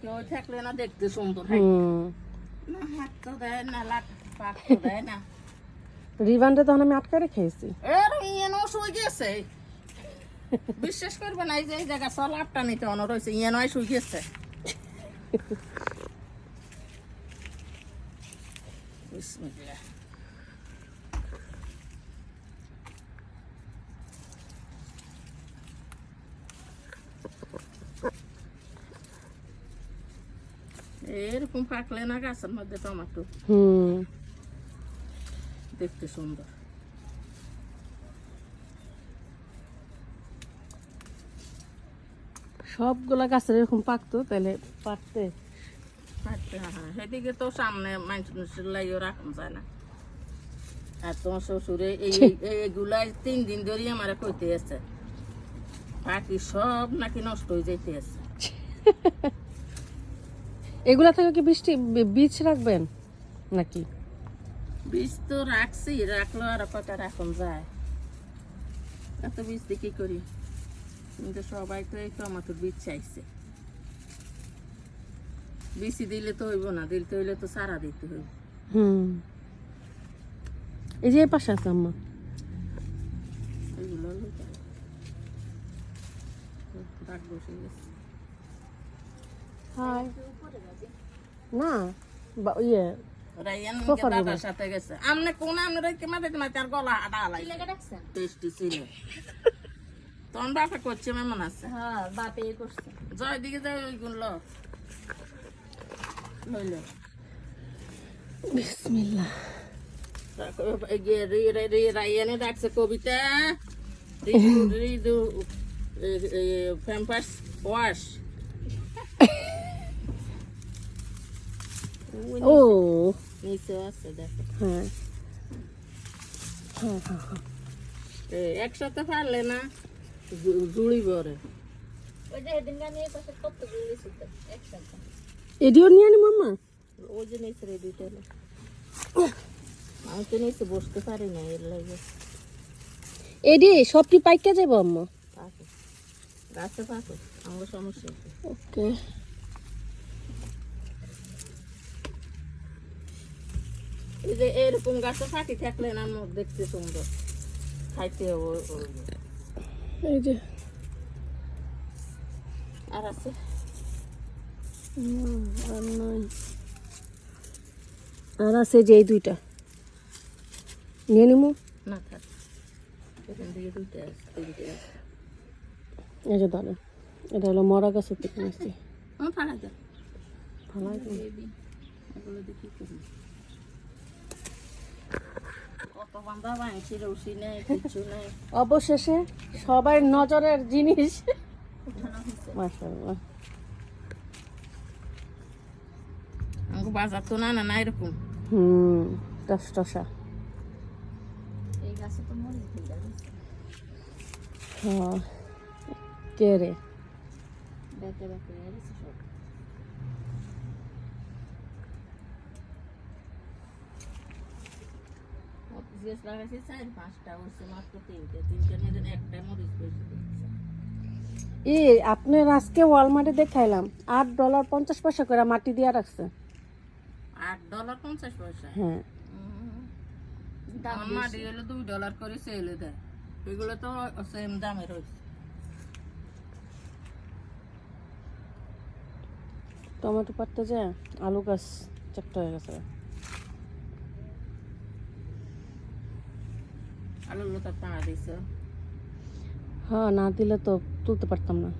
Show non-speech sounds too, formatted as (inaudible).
কেউ থাকলে না দেখতে সুন্দর না হাত দেয় না লাট পাক দেয় না। রিভান্ডে তখন আমি আটকা রেখেছি। এর ইয়েনো শুই গেছে। বিশ্বাস করবে না এই যে এই জায়গা সল আপটা নিতে অন রয়েছে ইয়ে নয় শুই গেছে। (laughs) বিসমিল্লাহ। এরকম পাকলে না গাছের মধ্যে টমাটো। হুম। দেখতে সুন্দর। সবগুলা গাছের এরকম পাকতো তাহলে পাকতে। আচ্ছা হ্যাঁ সেদিকে তো সামনে মানুষের লাগিও রাখুন যায় না। আর তোমার শ্বশুরে এই এই- এইগুলাই তিন দিন ধরে আমার কইতে আছে। পাখি সব নাকি নষ্ট হয়ে যাইতে আছে। (laughs) এগুলা থেকে কি বৃষ্টি বীজ রাখবেন নাকি? বীজ তো রাখছি রাখল আর কটা রাখুন যায়। এত বীজ দিয়ে কি করি? কিন্তু সবাই তো এই টমাটোর বীজ চাইছে। বেশি দিলে তো হইব না দিতে হইলে তো সারা দিতে হইব। হুম। এই যে পাশে আছে আম্মা। এগুলো বসে গেছে হাই না বা- ইয়ে রাইয়ান সোফার দাদার রুমে। সাথে গেছে। আমনে কোন আমনে রেখে মাঝে তোমার তার গলা হাঁটা হালাই। টেস্টি ছিল। তখন বাপে করছে মেমন আছে। হ্যাঁ বাপে করছে। জয় দিকে যাই ওই গুণ লইল। বিসমিল্লাহ। ডাকছে কবিতা। রিদু রিদু ফ্যাম্পাস ওয়াশ ও নিচে আছে দেখো হ্যাঁ হ্যাঁ হ্যাঁ হ্যাঁ। একসাথে পারলে না জুড়ি বরে এডিও নিয়ে আনি মাম্মা ওই যে নিচে রে আমি তো নিচে বসতে পারি না এর লাগে এডি সবটি পাইকা যাব আম্মা গাছে পাকে আমার সমস্যা ওকে এই যে এরকম গাছে ফাঁকি থাকলে না আমার দেখতে সুন্দর। খাইতে এই যে। আর আছে? আর নয় আর আছে যে এই দুইটা। নিয়ে নিমু। না থাক। এখান থেকে দুইটা আছে তিনটে আছে। এই যে দাঁড়ান এটা হলো মরা গাছের থেকে আমার ফাড়া দেয় ভালো আছে? অবশেষে সবার নজরের জিনিস। বাজার তো না না এরকম। হুম টস টসা। কে রে? ব্যাকে ব্যাকে গেছে লাগাইছি চার পাঁচটা হচ্ছে মাত্র তিনটে। তিনটে নিয়ে একটা মরিচ বেশি আপনার আজকে ওয়ালমার্টে দেখাইলাম আট ডলার পঞ্চাশ পয়সা করে মাটি দিয়া রাখছে। আট ডলার পঞ্চাশ পয়সা? হ্যাঁ। মাটি হলো দুই ডলার করে সেলে দেয়। এগুলো তো সেম দামে রয়েছে। টমেটো পাটতে যায় আলু গাছ চারটা হয়ে গেছে। আলুগুলো তো পাড়া দিছে? হ্যাঁ না দিলে তো তুলতে পারতাম না।